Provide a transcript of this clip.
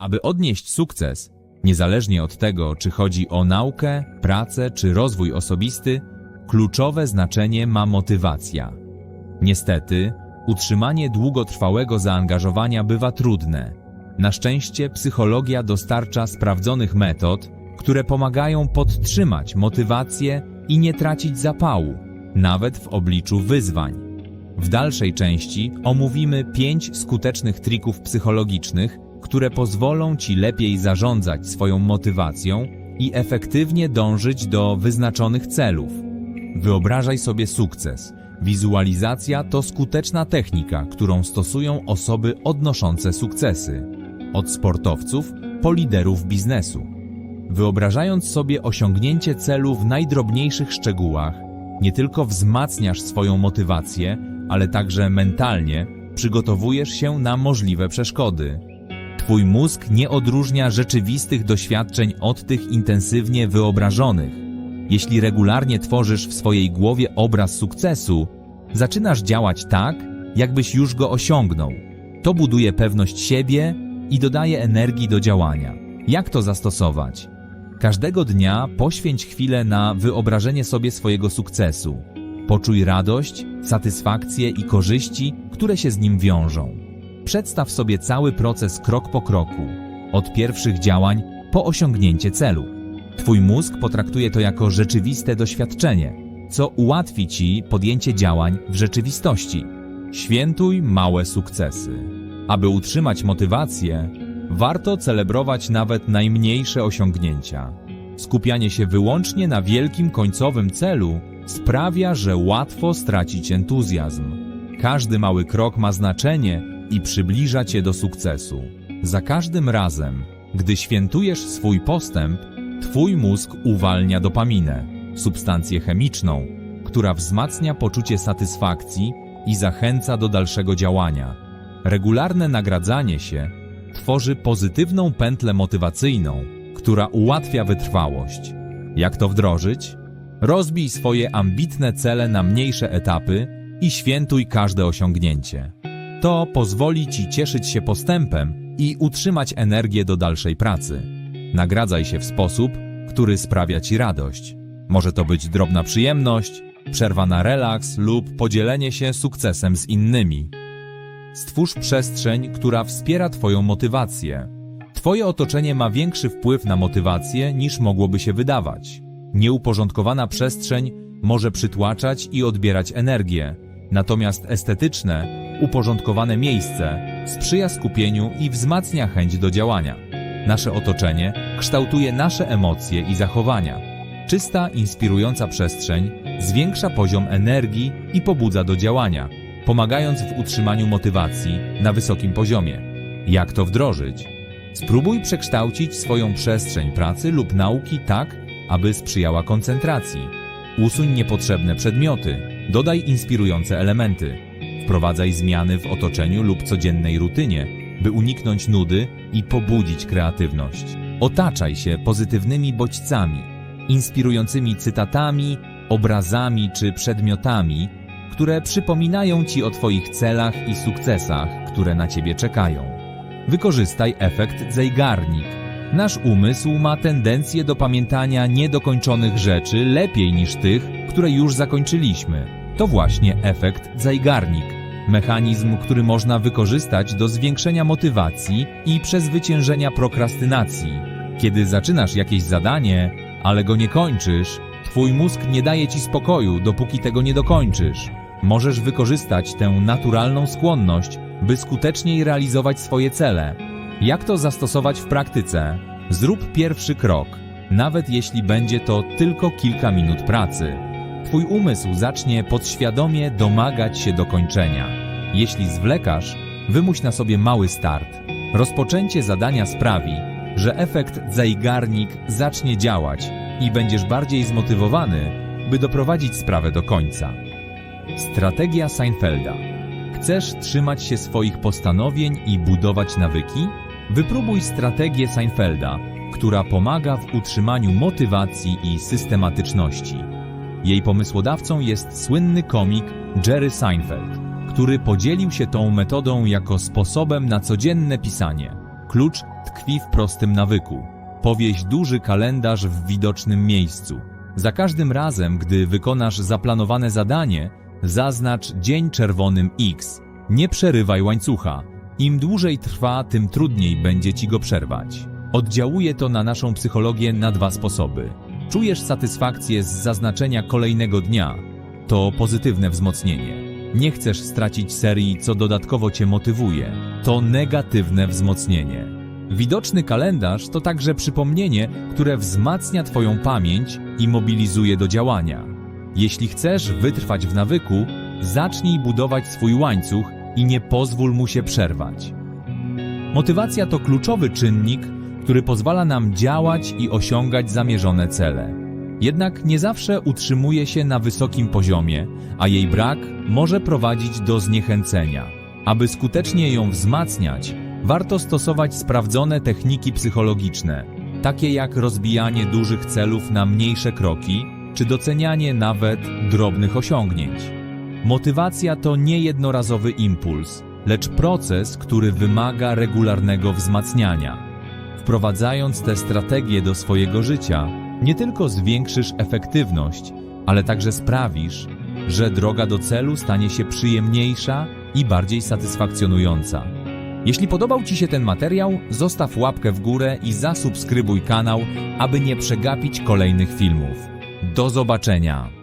Aby odnieść sukces, niezależnie od tego, czy chodzi o naukę, pracę czy rozwój osobisty, kluczowe znaczenie ma motywacja. Niestety, utrzymanie długotrwałego zaangażowania bywa trudne. Na szczęście psychologia dostarcza sprawdzonych metod, które pomagają podtrzymać motywację i nie tracić zapału, nawet w obliczu wyzwań. W dalszej części omówimy pięć skutecznych trików psychologicznych, które pozwolą Ci lepiej zarządzać swoją motywacją i efektywnie dążyć do wyznaczonych celów. Wyobrażaj sobie sukces. Wizualizacja to skuteczna technika, którą stosują osoby odnoszące sukcesy. Od sportowców po liderów biznesu. Wyobrażając sobie osiągnięcie celu w najdrobniejszych szczegółach, nie tylko wzmacniasz swoją motywację, ale także mentalnie przygotowujesz się na możliwe przeszkody. Twój mózg nie odróżnia rzeczywistych doświadczeń od tych intensywnie wyobrażonych. Jeśli regularnie tworzysz w swojej głowie obraz sukcesu, zaczynasz działać tak, jakbyś już go osiągnął. To buduje pewność siebie i dodaje energii do działania. Jak to zastosować? Każdego dnia poświęć chwilę na wyobrażenie sobie swojego sukcesu. Poczuj radość, satysfakcję i korzyści, które się z nim wiążą. Przedstaw sobie cały proces krok po kroku, od pierwszych działań po osiągnięcie celu. Twój mózg potraktuje to jako rzeczywiste doświadczenie, co ułatwi Ci podjęcie działań w rzeczywistości. Świętuj małe sukcesy. Aby utrzymać motywację, warto celebrować nawet najmniejsze osiągnięcia. Skupianie się wyłącznie na wielkim końcowym celu sprawia, że łatwo stracić entuzjazm. Każdy mały krok ma znaczenie i przybliża cię do sukcesu. Za każdym razem, gdy świętujesz swój postęp, twój mózg uwalnia dopaminę, substancję chemiczną, która wzmacnia poczucie satysfakcji i zachęca do dalszego działania. Regularne nagradzanie się tworzy pozytywną pętlę motywacyjną, która ułatwia wytrwałość. Jak to wdrożyć? Rozbij swoje ambitne cele na mniejsze etapy i świętuj każde osiągnięcie. To pozwoli Ci cieszyć się postępem i utrzymać energię do dalszej pracy. Nagradzaj się w sposób, który sprawia Ci radość. Może to być drobna przyjemność, przerwa na relaks lub podzielenie się sukcesem z innymi. Stwórz przestrzeń, która wspiera Twoją motywację. Twoje otoczenie ma większy wpływ na motywację niż mogłoby się wydawać. Nieuporządkowana przestrzeń może przytłaczać i odbierać energię, natomiast estetyczne, uporządkowane miejsce sprzyja skupieniu i wzmacnia chęć do działania. Nasze otoczenie kształtuje nasze emocje i zachowania. Czysta, inspirująca przestrzeń zwiększa poziom energii i pobudza do działania, pomagając w utrzymaniu motywacji na wysokim poziomie. Jak to wdrożyć? Spróbuj przekształcić swoją przestrzeń pracy lub nauki tak, aby sprzyjała koncentracji. Usuń niepotrzebne przedmioty, dodaj inspirujące elementy. Wprowadzaj zmiany w otoczeniu lub codziennej rutynie, by uniknąć nudy i pobudzić kreatywność. Otaczaj się pozytywnymi bodźcami, inspirującymi cytatami, obrazami czy przedmiotami, które przypominają Ci o Twoich celach i sukcesach, które na Ciebie czekają. Wykorzystaj efekt Zeigarnik. Nasz umysł ma tendencję do pamiętania niedokończonych rzeczy lepiej niż tych, które już zakończyliśmy. To właśnie efekt Zeigarnik. Mechanizm, który można wykorzystać do zwiększenia motywacji i przezwyciężenia prokrastynacji. Kiedy zaczynasz jakieś zadanie, ale go nie kończysz, twój mózg nie daje ci spokoju, dopóki tego nie dokończysz. Możesz wykorzystać tę naturalną skłonność, by skuteczniej realizować swoje cele. Jak to zastosować w praktyce? Zrób pierwszy krok, nawet jeśli będzie to tylko kilka minut pracy. Twój umysł zacznie podświadomie domagać się dokończenia. Jeśli zwlekasz, wymuś na sobie mały start. Rozpoczęcie zadania sprawi, że efekt Zeigarnik zacznie działać i będziesz bardziej zmotywowany, by doprowadzić sprawę do końca. Strategia Seinfelda. Chcesz trzymać się swoich postanowień i budować nawyki? Wypróbuj strategię Seinfelda, która pomaga w utrzymaniu motywacji i systematyczności. Jej pomysłodawcą jest słynny komik Jerry Seinfeld, który podzielił się tą metodą jako sposobem na codzienne pisanie. Klucz tkwi w prostym nawyku. Powieś duży kalendarz w widocznym miejscu. Za każdym razem, gdy wykonasz zaplanowane zadanie, zaznacz dzień czerwonym X. Nie przerywaj łańcucha. Im dłużej trwa, tym trudniej będzie ci go przerwać. Oddziałuje to na naszą psychologię na dwa sposoby. Czujesz satysfakcję z zaznaczenia kolejnego dnia. To pozytywne wzmocnienie. Nie chcesz stracić serii, co dodatkowo cię motywuje. To negatywne wzmocnienie. Widoczny kalendarz to także przypomnienie, które wzmacnia Twoją pamięć i mobilizuje do działania. Jeśli chcesz wytrwać w nawyku, zacznij budować swój łańcuch i nie pozwól mu się przerwać. Motywacja to kluczowy czynnik, który pozwala nam działać i osiągać zamierzone cele. Jednak nie zawsze utrzymuje się na wysokim poziomie, a jej brak może prowadzić do zniechęcenia. Aby skutecznie ją wzmacniać, warto stosować sprawdzone techniki psychologiczne, takie jak rozbijanie dużych celów na mniejsze kroki czy docenianie nawet drobnych osiągnięć. Motywacja to nie jednorazowy impuls, lecz proces, który wymaga regularnego wzmacniania. Wprowadzając te strategie do swojego życia, nie tylko zwiększysz efektywność, ale także sprawisz, że droga do celu stanie się przyjemniejsza i bardziej satysfakcjonująca. Jeśli podobał Ci się ten materiał, zostaw łapkę w górę i zasubskrybuj kanał, aby nie przegapić kolejnych filmów. Do zobaczenia!